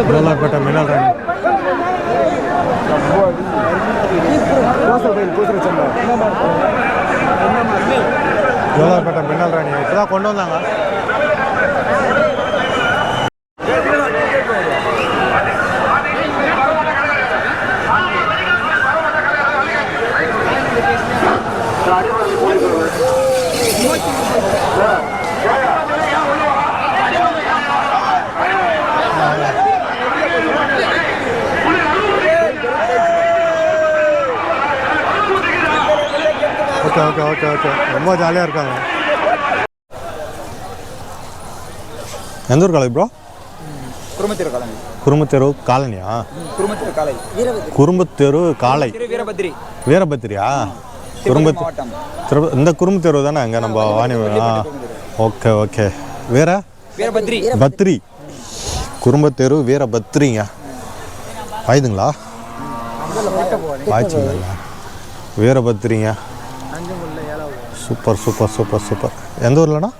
ஜோலார்பேட்டை மினல் ராணி ஜோலார்பேட்டை மின்னல் ராணி இப்போதான் கொண்டு வந்தாங்க ஓகே ஓகே ஓகே ஓகே ரொம்ப ஜாலியாக இருக்காங்க. எந்த ஊர் காலேஜ் ப்ரோ குருமத்திர காலனி குருமத்தெரு காலனியா? குருமத்திர காலை குறும்பத்தெரு காலை. திரு வீரபத்ரி. மாவட்டம். திரு இந்த குறும்பத்தெரு தானே அங்கே நம்ம வாணி ஓகே ஓகே. வேற? வீரபத்ரி. பத்ரி. குறும்பத்தெரு வீரபத்ரிங்க. ஆயுதுங்களா ஆயிடுச்சுங்களா வீரபத்ரிங்க. Super super super super. எந்த ஊர்லண்ணா?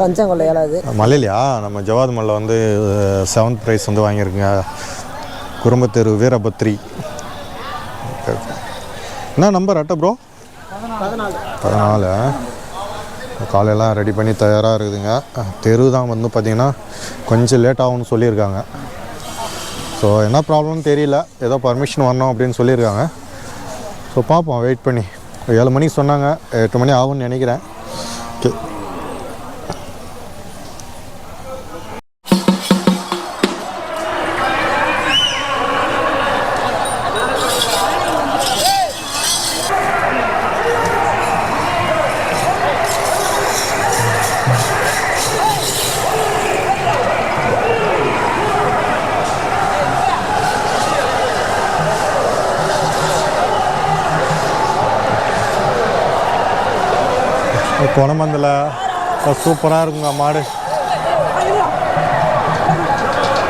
பஞ்சங்கொல்லை ஏழாவது மலையிலையா? நம்ம ஜவாத் மல்ல வந்து செவன்த் ப்ரைஸ் வந்து வாங்கியிருக்குங்க. குறும்பத்தெரு வீரபத்ரி. என்ன நம்பர் அட்டை ப்ரோ பதினாலு. காலையெல்லாம் ரெடி பண்ணி தயாராக இருக்குதுங்க. தெரு தான் வந்து பார்த்திங்கன்னா கொஞ்சம் லேட் ஆகும்னு சொல்லியிருக்காங்க. ஸோ என்ன ப்ராப்ளம்னு தெரியல. ஏதோ பர்மிஷன் வரணும் அப்படின்னு சொல்லியிருக்காங்க. ஸோ பார்ப்போம் வெயிட் பண்ணி. ஏழு மணிக்கு சொன்னாங்க எட்டு மணி ஆகும்னு நினைக்கிறேன். ஓகே. குணமந்தில் சூப்பராக இருக்குங்க மாடு.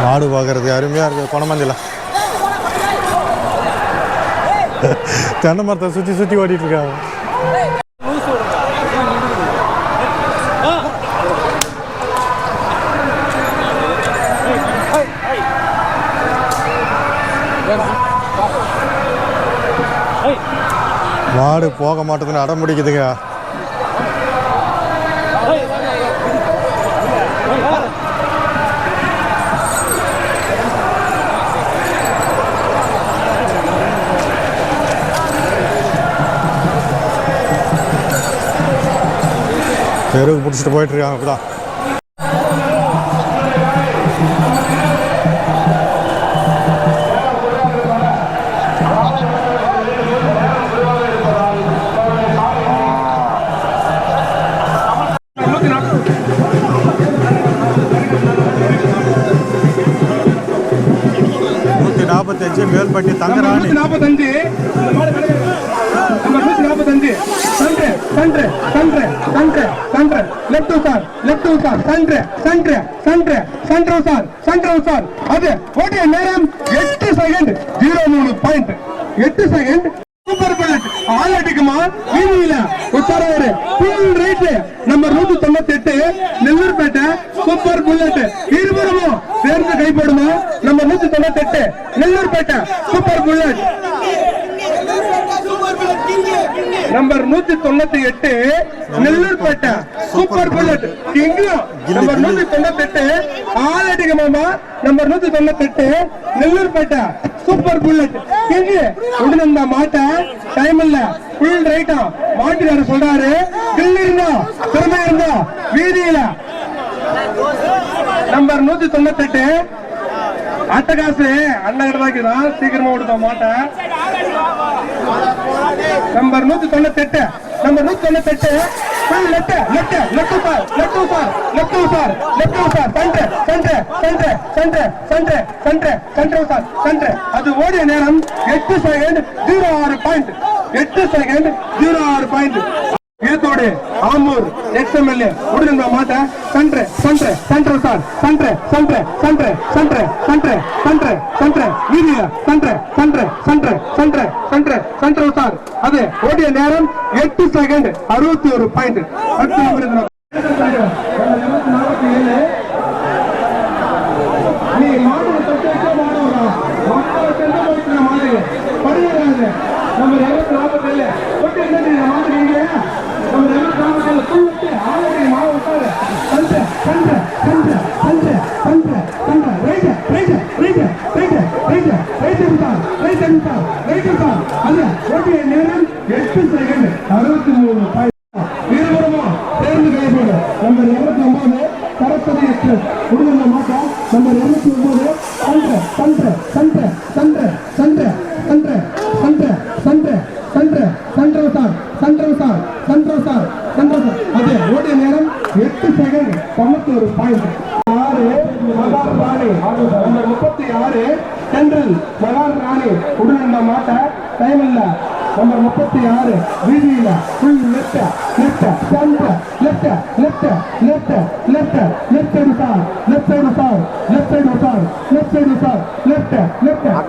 மாடு பார்க்குறதுக்கு அருமையாக இருக்குது குணமந்தியில் தென்னை மரத்தை சுற்றி சுற்றி ஓடிட்டு இருக்காங்க. மாடு போக மாட்டேதுன்னு அடம் பிடிக்குதுங்க. தெருவுக்கு பிடிச்சிட்டு போயிட்டுருக்காங்க இருக்காங்க இப்பதான் நாற்பத்தஞ்சு மேல்பட்டி தங்கராணி. நாற்பத்தஞ்சு நாற்பத்தஞ்சு centre centre centre centre centre left sir left sir. Centre centre centre centre sir centre sir. அது ஓட்டிய நேரம் எட்டு செகண்ட் ஜீரோ மூணு பாயிண்ட் எட்டு செகண்ட் சூப்பர் புல்லட் ஆள் அடிக்குமா வீதியில உத்தரவாரு ஃபுல் ரைட் நம்பர் நூத்தி தொண்ணூத்தி எட்டு நெல்லூர்பேட்டை சூப்பர் புல்லட் இருபுறமும் சேர்ந்து கைப்படுமா நம்ம நூத்தி தொண்ணூத்தி எட்டு நெல்லூர்பேட்டை சூப்பர் புல்லட் நம்பர் நூத்தி தொண்ணூத்தி எட்டு நெல்லூர்பேட்டை. சூப்பர் புல்லட் கிங்கம் நம்பர் நூத்தி தொண்ணூத்தி எட்டு ஆலடிக மாமா. நம்பர் நூத்தி தொண்ணூத்தி எட்டு நெல்லூர்பேட்டை. சூப்பர் புல்லட் இங்கு உடனே இந்த மாட்டை. டைம் இல்ல. ஃபுல் ரைட்டா மாட்டுக்காரர் சொல்றாரு. கில் இருந்தா திறமை இருந்தா வீதியில நம்பர் நூத்தி தொண்ணூத்தி எட்டு. அட்டகாசு அண்ணன் தான் சீக்கிரமா விடுதா மாட்டேன் நம்பர் நூத்தி தொண்ணூத்தி எட்டு நம்பர் நூத்தி தொண்ணூத்தி எட்டு left left left sir left sir left sir left sir centre centre centre centre centre centre centre sir centre அது ஓடிய நேரம் எட்டு செகண்ட் ஜீரோ ஆறு பாயிண்ட் எட்டு செகண்ட் ஜீரோ ஆறு பாயிண்ட் ಎತ್ತೋಡೆ ಆಮೂರ್ ಎಕ್ಸ್ ಎಂ ಎಲ್ ಎ ಹುಡುಗರಿಂದ ಮಾತ ಸಂಟ್ರೆ ಸಂಟ್ರೆ ಸಂಟ್ರೆ ಸಾರ್ ಸಂಟ್ರೆ ಸಂಟ್ರೆ ಸಂಟ್ರೆ ಸಂಟ್ರೆ ಸಂಟ್ರೆ ಸಂಟ್ರೆ ಸಂಟ್ರೆ வீதியில சன்றே சன்றே சன்றே சன்றே சன்றே சன்றே சார் அது ஓடிய நேரம் எட்டு செகண்ட் அறுபத்தி ஒரு பாயிண்ட் அடுத்து விருதுநகர் நம்ம இருபத்தி நாற்பத்தி ஏழு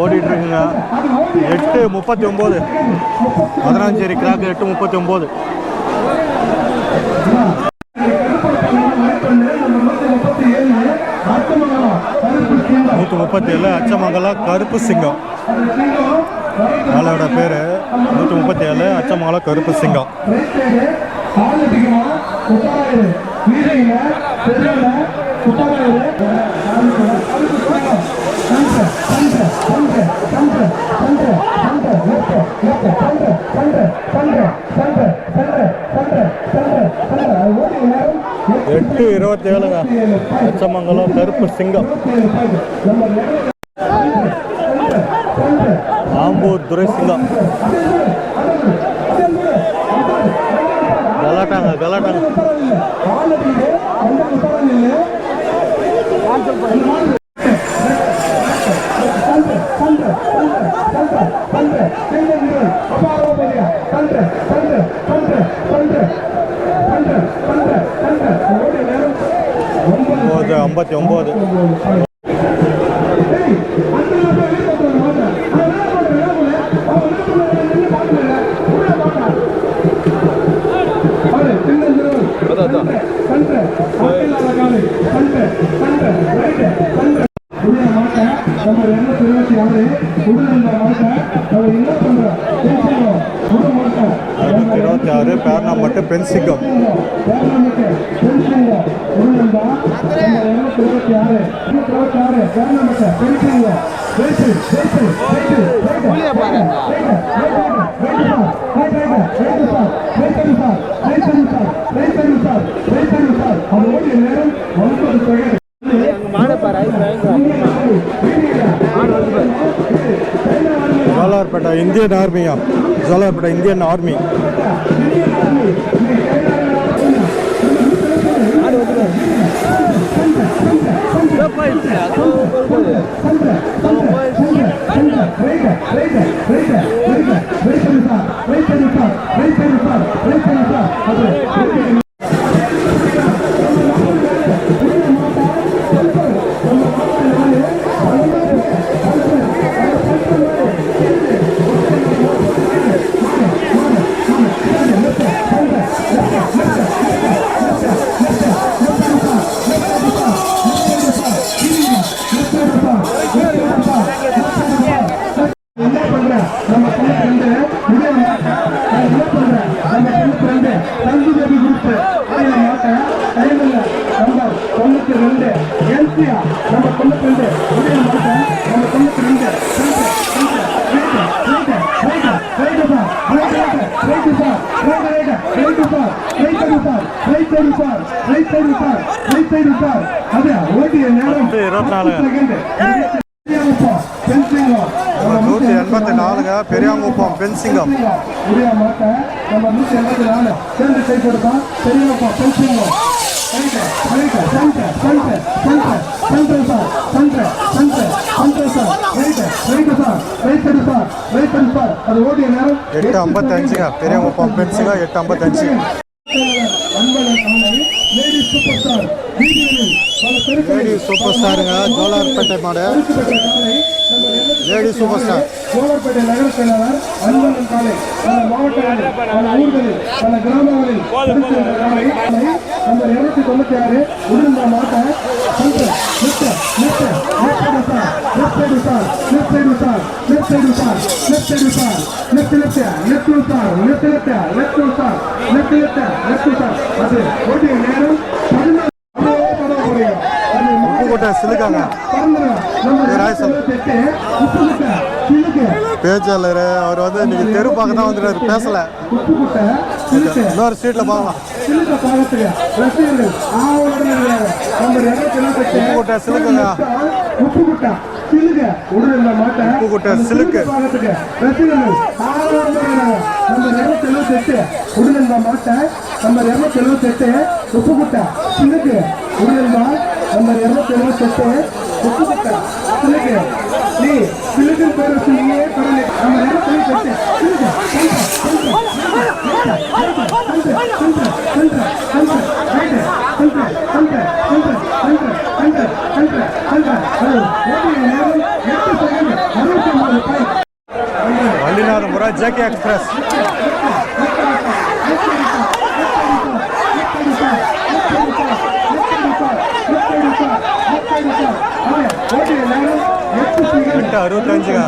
ஓடிட்டு இருக்குங்க எட்டு முப்பத்தி ஒம்பது பதினஞ்சேரி கிராக்கு எட்டு முப்பத்தி ஒம்பது நூற்றி முப்பத்தி ஏழு அச்சமங்கலம் கருப்பு சிங்கம். ஆளோட பேர் நூற்றி முப்பத்தி ஏழு அச்சமங்கலம் கருப்பு சிங்கம். எட்டு இருபத்தி ஏழுங்க. பச்சமங்கலம் கருப்பு சிங்கம். ஆம்பூர் துரை சிங்கம் கலாட்டாங்க கலாட்டாங்க. இந்தியன் ஆர்மியா சொல்லப்பட்ட இந்தியன் ஆர்மி தொண்ணூத்தி ரெண்டு ஒரே மாதம் நம்ம தொண்ணூத்தி நூத்தி எண்பத்தி நாலுங்க பெரியாங்குப்பம் பென்சிங்கம் பெரியாங்க பென்சிங்கம். எட்டு ஐம்பத்தஞ்சுங்க. பெரியவங்க பென்ஸுங்க எட்டு ஐம்பத்தஞ்சு. லேடி சூப்பர் ஸ்டாருங்க ஜோலார்பேட்டை மாடு. லேடி சூப்பர் ஸ்டார் ஜோலார்பேட்டை நகர செயலாளர் அன்பன் காலை பல மாவட்டங்களில் பல ஊர்களில் பல கிராமங்களில் இருநூத்தி தொண்ணூத்தி ஆறு உடல் மாவட்டம் சைடு உத்தார் லெஃப்ட் சைடு உத்தார் லெஃப்ட் சைடு உத்தார் லெஃப்ட் சைடு உத்தார் லெஃப்ட் லெஃப்ட் லெஃப்ட் உத்தார் லெஃப்ட் லெஃப்ட் லெஃப்ட் உத்தார் லெஃப்ட் லெஃப்ட் லெஃப்ட் உத்தார் அது ஓடிய நேரம் பதினாறு பேச்சாளர் அவர் வந்து இன்னைக்கு தெரு பார்க்க தான் வந்துட்டாரு பேசல. இன்னொரு ஸ்ட்ரீட்ல பார்க்கலாம் உப்பு கொட்டை சிலுக்குங்க. உப்பு கொட்டை சிலுக உடல் மாட்ட கூட்ட சிலுக்கு ரசிகர்கள் நம்பர் இருநூத்தி எழுபத்தி எட்டு உடல் மாட்ட நம்பர் இருநூத்தி எழுபத்தி எட்டு உப்பு குட்டை சிலுக்கு உடல் நம்பர் இருநூத்தி எழுபத்தி எட்டு உப்பு குட்டை சிலுக்கு நீ சிலுக்கு பேர் வச்சு நீயே பரவாயில்லை நம்பர் இருநூத்தி எழுபத்தி எட்டு சிலுக்கு na Jack Express. எட்டு அறுபத்தஞ்சுக்கா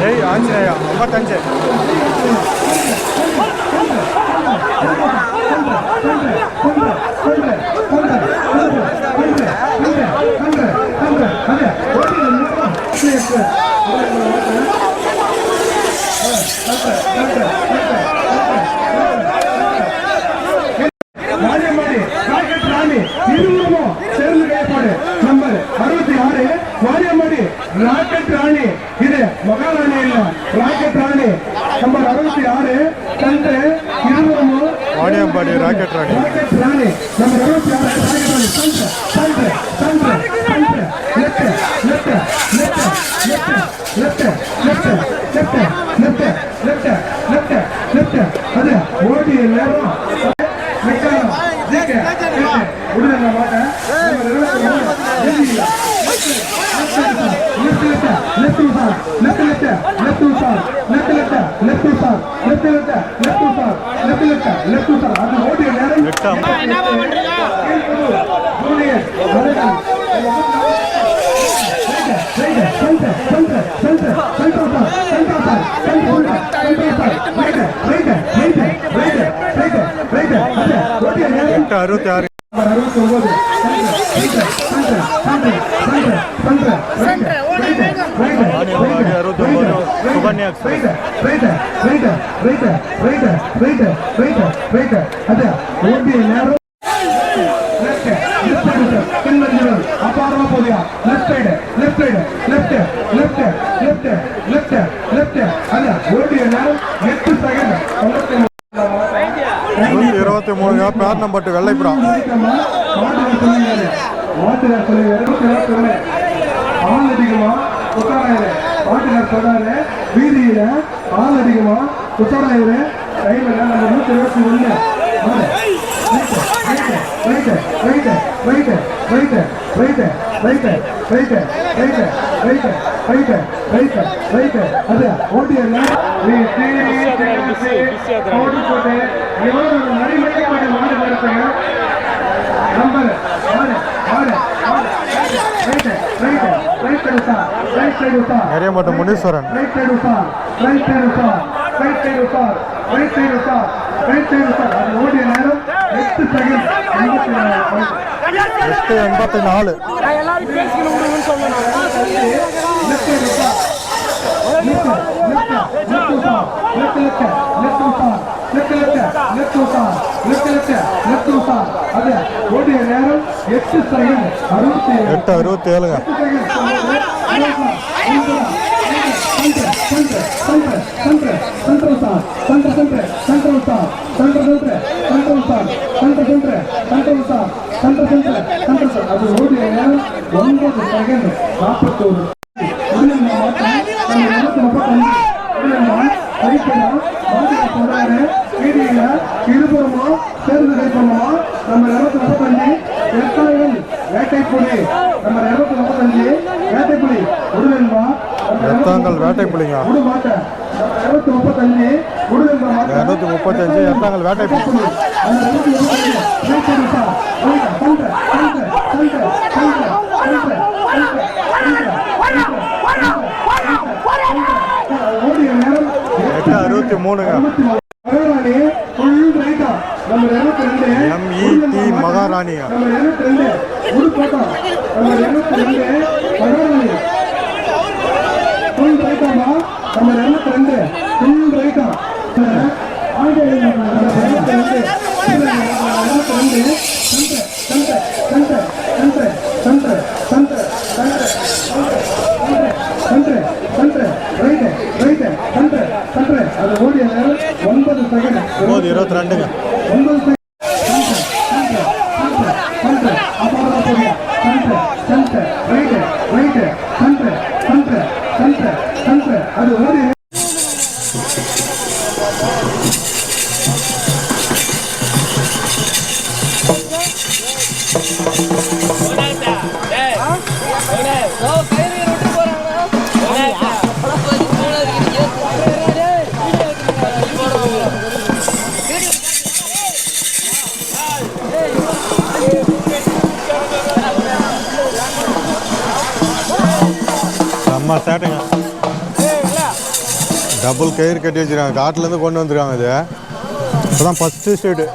ஜெய் ஆஞ்சநேயா ஐம்பத்தஞ்சு Yeah. Okay, it. That's வணக்கம் அறுபத்தி ஆறு அறுபத்தி ஒன்பது சுகன்யா எக்ஸ்பிரஸ் நேரம் அபாரமா போதியா left side left side left left left left left அத ஓடிய நேரம் எட்டு செகண்ட் இருபத்தி மூணுங்க பேர் நம்பர் வெள்ளைப்புறா மாட்டுக்கார் சொல்லுங்க ஆள் அதிகமா உத்தராயிரு மாட்டுக்கார் சொன்னாரு வீதியில ஆள் அதிகமா டைம்ல நம்ம நூத்தி இருபத்தி ஒண்ணு. நம்பர் ஆறு ஆறு நிறைய மாட்டோம் Muneeswaran right side right side right side right side எட்டு எண்பத்தி நாலு. எட்டு அறுபத்தி ஏழுங்க சந்திர சந்திர சந்திர சந்திர வீதியில இருபுறமா சேர்ந்து கைப்படமா நம்ம இருநூத்தி முப்பத்தஞ்சு வேட்டைப்புலி நம்ம இருநூத்தி முப்பத்தஞ்சு வேட்டைப்புலி உடனடியா எத்தாங்கல் வேட்டைப்புலிங்க உடு மாட்ட இருநூத்தி முப்பத்தஞ்சு மாட்ட இரநூத்தி முப்பத்தஞ்சு. வேட்டைப்புலி ரெண்டு அறுபத்தி மூணுங்க. எம்இடி மகாராணியா நம்ம ரெண்டு ஒன்பது செகண்ட் ஒம்பது இருபத்தி ரெண்டுங்க. அது ஓடி செம்ம சேட்டைங்க. டபுள் கயிறு கட்டி வச்சிருக்காங்க. காட்டிலேருந்து கொண்டு வந்துருக்காங்க இது. இப்போதான் ஃபஸ்ட்டு ஸ்டேட்டு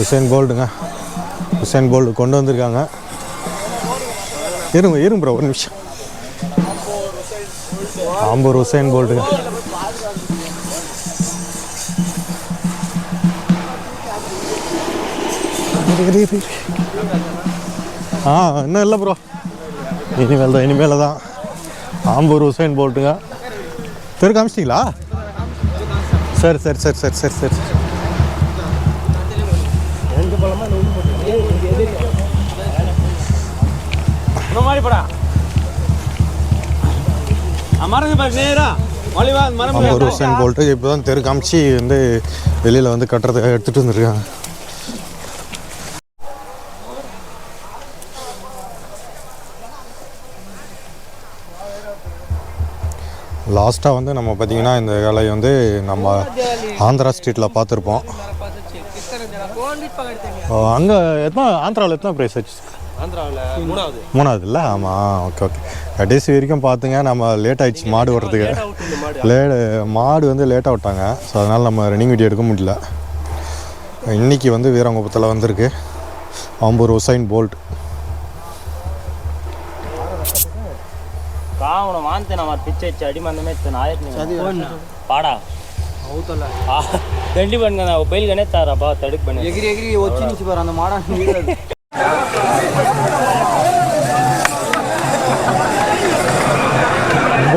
உசேன் போல்டுங்க உசேன் போல்டு கொண்டு வந்திருக்காங்க. இருங்க இருங்க ப்ரோ ஒரு நிமிஷம். ஆம்பூர் ஹுசைன் போல்டுங்க ஆ இன்னும் இல்லை ப்ரோ இனிமேல் தான் இனிமேல் தான். ஆம்பூர் ஹுசைன் போல்ட்டுங்க தெரு காமிச்சிட்டிங்களா? சரி சரி சரி சரி சரி சரி. ஆம்பூர் உசேன் போல்ட்டு இப்போ தான் தெரு காமிச்சு வந்து வெளியில் வந்து கட்டுறதுக்காக எடுத்துகிட்டு வந்துருக்காங்க. லாஸ்ட்டாக வந்து நம்ம பார்த்திங்கன்னா இந்த வேலையை வந்து நம்ம ஆந்திரா ஸ்ட்ரீட்டில் பார்த்துருப்போம். அங்கே எத்தனை ஆந்திராவில் எத்தனை ப்ரைஸ் ஆச்சு? மூணாவது மூணாவது இல்லை ஆமாம் ஓகே ஓகே கடைசி வரைக்கும் பார்த்துங்க நம்ம லேட் ஆயிடுச்சு மாடு வர்றதுக்கு லே மாடு வந்து லேட்டாக விட்டாங்க ஸோ அதனால் நம்ம ரன்னிங் வீடியோ எடுக்க முடியல இன்னைக்கு வந்து வீரங்குப்பத்தில் வந்திருக்கு ஆம்பூர் உசைன் போல்ட் కావున మాంతే నా మరి పిచ్చి ఇచ్చి అడి మందమే ఇస్తాను ఆయత్ పాడా ఆ, దండి బండి కదా బయలు కనేస్తారా బా తడికి బండి ఎగిరి ఎగిరి వచ్చి నుంచి పారు అంత మాడ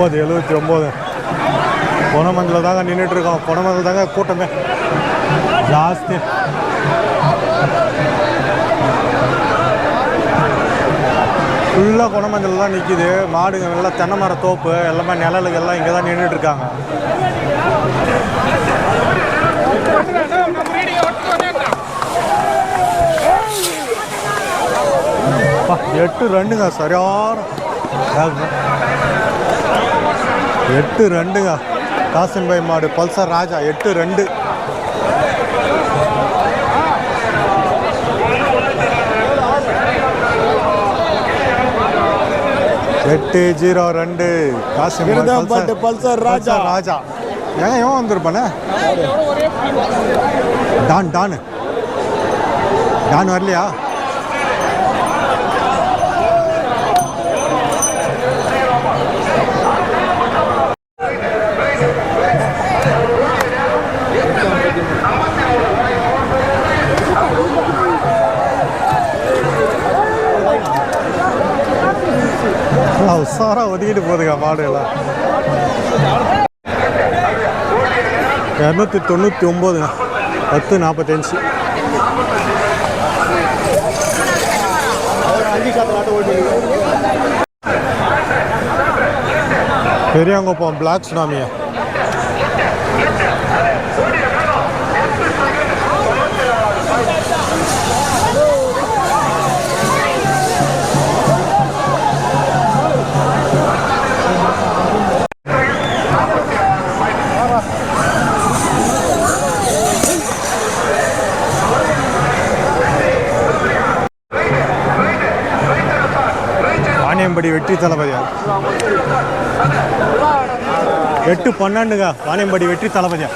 ஒம்பது எழுபத்தி ஒம்பது. பொனமந்தில் தாங்க நின்றுட்டு இருக்கோம் பொனமந்தில் தாங்க கூட்டமே. ஜாஸ்தி. ஃபுல்லாக குணமஞ்சள் தான் நிற்கிது மாடுங்க நல்லா தென்னை மர தோப்பு எல்லாமே நிழலுக்கு எல்லாம் இங்கே தான் நின்றுட்டு இருக்காங்க எட்டு ரெண்டுங்க சரியான எட்டு ரெண்டுங்க. காசிம்பாய் மாடு பல்சர் ராஜா எட்டு ரெண்டு. எட்டு ஜீரோ ரெண்டு. காசிம்பாய் பல்சர் ராஜா. ராஜா. ஏங்க இவன் வந்திருப்பானே? Don don. டான் வரலையா? ஹவுஸ் ஒதுக்கிட்டு போகுதுங்க மாடு எல்லாம் இரநூத்தி தொண்ணூற்றி ஒம்போதுங்க. பத்து நாற்பத்தஞ்சு பெரியாங்குப்பம் பிளாக் சுனாமியா வாணியம்படி வெற்றி தளபதியா? எட்டு பன்னெண்டுங்க வாணியம்படி வெற்றி தளபதியா?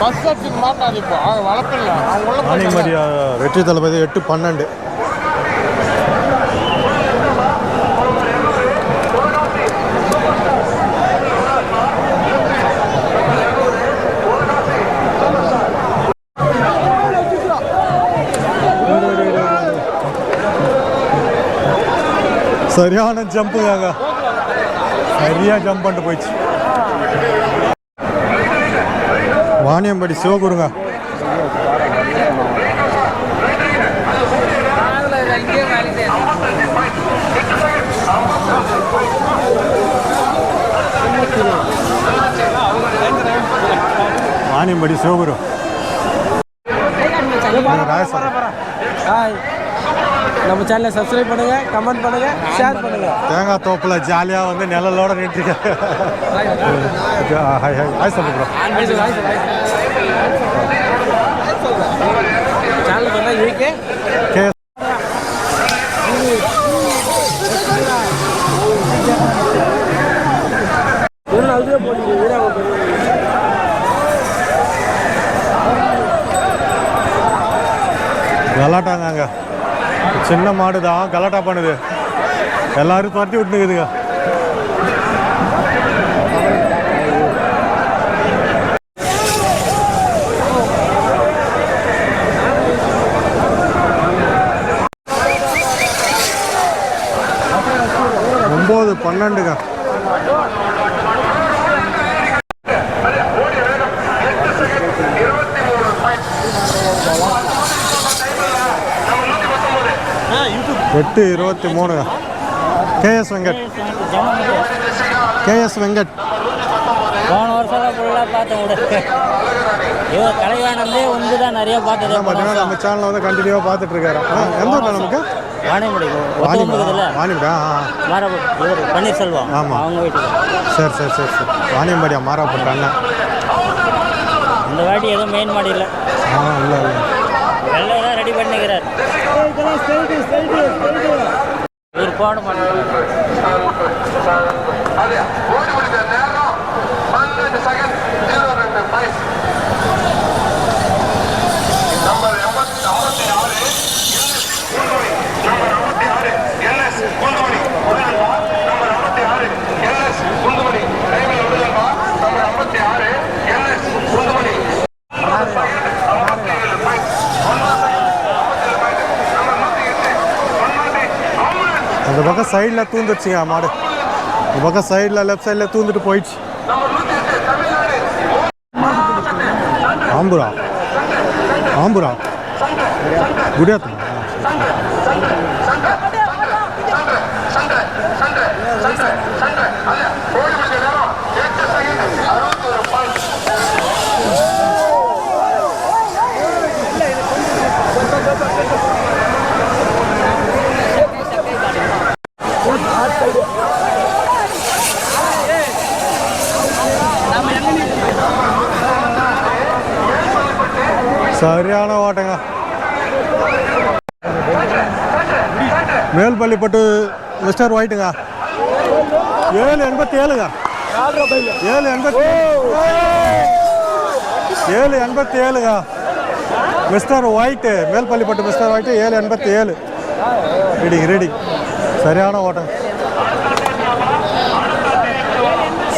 பஸ் அடிச்சுட்டு மாட்டாது இப்போ. அவங்க வளர்ப்பில்ல அவங்க உள்ள வாணியம்படி ஆ, வெற்றி தளபதி எட்டு பன்னெண்டு. சரியான ஜம்புங்க சரியா ஜம்ப் பண்ணிட்டு போயிடுச்சு வாணியம்படி சிவகுருங்க வாணியம்படி சிவகுரு ஹாய் நம்ம சேனலை சப்ஸ்கிரைப் பண்ணுங்க கமெண்ட் பண்ணுங்க ஷேர் பண்ணுங்க. தேங்காய் தோப்பில் ஜாலியாக வந்து நிழலோட நின்றுருக்கேன் ஹாய் சேனல் பண்ணா மாடு தான் கலாட்டா பண்ணுது. எல்லாரும் துரத்தி விட்டுனுக்குதுங்க. ஒம்பது பன்னெண்டுங்க. எட்டு இருபத்தி மூணுங்க கேஎஸ் வெங்கட். கேஎஸ் வெங்கட். போன வருஷம் ஃபுல்லாக பார்த்தேன் இவன் கலைவாணந்தே ஒன்று தான் நிறைய பார்த்தது. பார்த்தீங்கன்னா நம்ம சேனலில் வந்து கண்டினியூவாக பார்த்துட்டு இருக்காரு எந்த ஊர்ல நமக்கு? ஆ ஆ. மாற இவர் பன்னீர்செல்வம். ஆமா. அவங்க வீட்டுக்கு. சரி சரி சரி சரி. வாணியம்பாடியா மாறாப்பட்ட அண்ணன். இந்த வாட்டி எதுவும் மெயின் மாடி இல்லை. ஆ இல்லை இல்லை. தான் ரெடி பண்ணிக்கிறார். போட மாட்டார் அது ஓடி முடிந்த நேரம் பன்னெண்டு செகண்ட் ஜீரோ ரெண்டு ஃபைவ் நம்பர் எண்பத்தி ஐம்பத்தி ஆறு நம்பர் ஐம்பத்தி ஆறு எல்எஸ் குண்டுமணி விடுதல்வா நம்பர் ஐம்பத்தி ஆறு எல்எஸ் குண்டுமணி டைமில் விடுதல்வா நம்பர் ஐம்பத்தி ஆறு எல்எஸ் குண்டுமணி ஐம்பத்தி ஏழு ஃபைவ் ஒன்பது ஐம்பத்தி ஏழு ஃபைவ் நம்பர் நூற்றி எட்டு ஒன்பது ஆம்புலன்ஸ் அந்த பக்கம் சைடில் தூந்துடுச்சுங்க மாடு. இந்த பக்கம் சைடில் லெஃப்ட் சைடில் தூந்துட்டு போயிடுச்சு. ஆம்புரா? ஆம்புரா? குடியாத்தம் ஓடி முடிஞ்ச நேரம் எட்டு செகண்ட் அறுபத்தி ஒரு பாயிண்ட் சரியான ஓட்டங்க. மேல்பள்ளிப்பட்டு மிஸ்டர் ஒயிட்டுங்க. ஏழு எண்பத்தி ஏழுங்க ஏழு எண்பத்தி ஏழு எண்பத்தி ஏழுங்க mister white Melpallipattu mister white ஏழு எண்பத்தி ஏழு ரீடிங் ரீடிங் சரியான ஓட்டம்.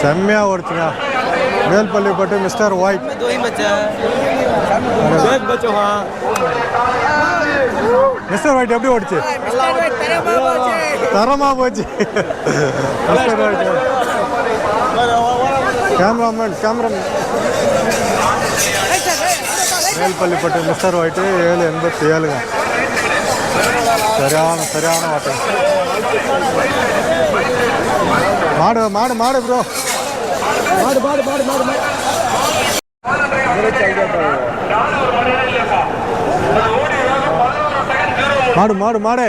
செம்மையாக ஓடிச்சுங்க. Melpallipattu mister white. Mister white எப்படி ஓடிச்சு? தரமா போச்சு. Mister white cameraman cameraman Melpallipattu mister white ஏழு எண்பத்தி ஏழுங்க. சரியான சரியான ஓட்டம் மாடு மாடு மாடு ப்ரோ மாடு மாடு மாடு மாடு மாடு. மாடு மாடு மாடு.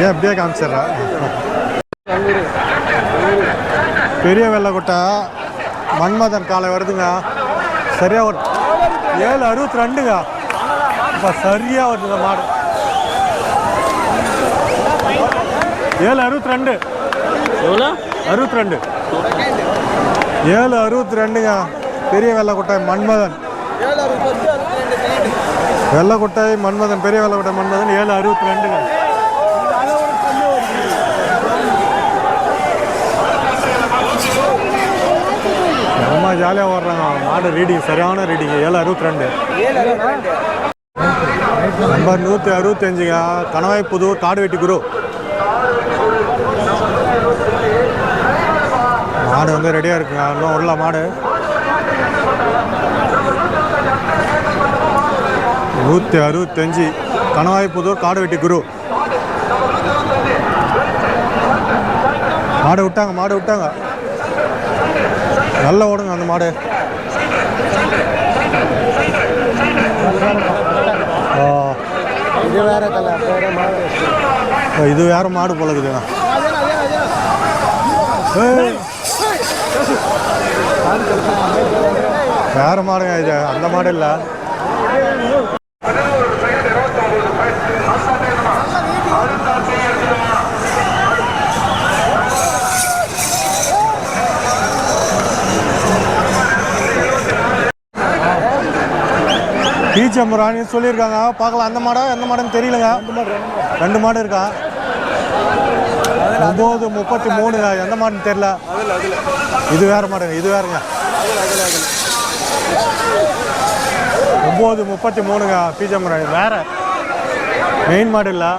ஏன் அப்படியே காமிச்சிடுறா. பெரிய வெள்ளக்கொட்டை. மன்மதன் காலை வருதுங்க. சரியா ஒரு ஏழு அறுபத்தி ரெண்டுங்க. இப்போ சரியா வருதுங்க மாடு. ஏழு அறுபத்தி ரெண்டு எவ்வளோ? அறுபத்தி ரெண்டு ஏழு அறுபத்தி ரெண்டுங்க பெரிய வெள்ளக்கொட்டை மன்மதன். வெள்ளக்கொட்டை மன்மதன் பெரிய வெள்ளக்கொட்டை மன்மதன் ஏழு அறுபத்தி ரெண்டுங்க ரொம்ப ஜாலியாக ஓடுறாங்க. மாடு ரீடிங் சரியான ரீடிங் ஏழு அறுபத்தி ரெண்டு நம்பர் நூற்றி அறுபத்தஞ்சுங்க கணவாய் புதூர் காடுவெட்டி குரு. மாடு வந்து ரெடியாக இருக்குங்க இன்னும் உள்ள மாடு. நூற்றி அறுபத்தஞ்சு. கணவாய்ப்புதூர் காடுவெட்டி குரு. மாடு விட்டாங்க மாடு விட்டாங்க. நல்லா ஓடுங்க அந்த மாடு. இது வேற கலர் மாடு இது வேற மாடு போலக்குதுங்க வேற மாடுங்க இது அந்த மாடு இல்லை. டீச்சர் ராணின்னு சொல்லியிருக்காங்க. பார்க்கலாம் அந்த மாடா எந்த மாடுன்னு தெரியலங்க. ரெண்டு மாடு இருக்கா? ஒம்பது முப்பத்தி மூணுங்க எந்த மாடுன்னு தெரியல. இது வேற மாடுங்க இது வேறங்க. ஒம்பது முப்பத்தி மூணுங்க பீஜம் வேறு வேற. மெயின் மாடு இல்லை.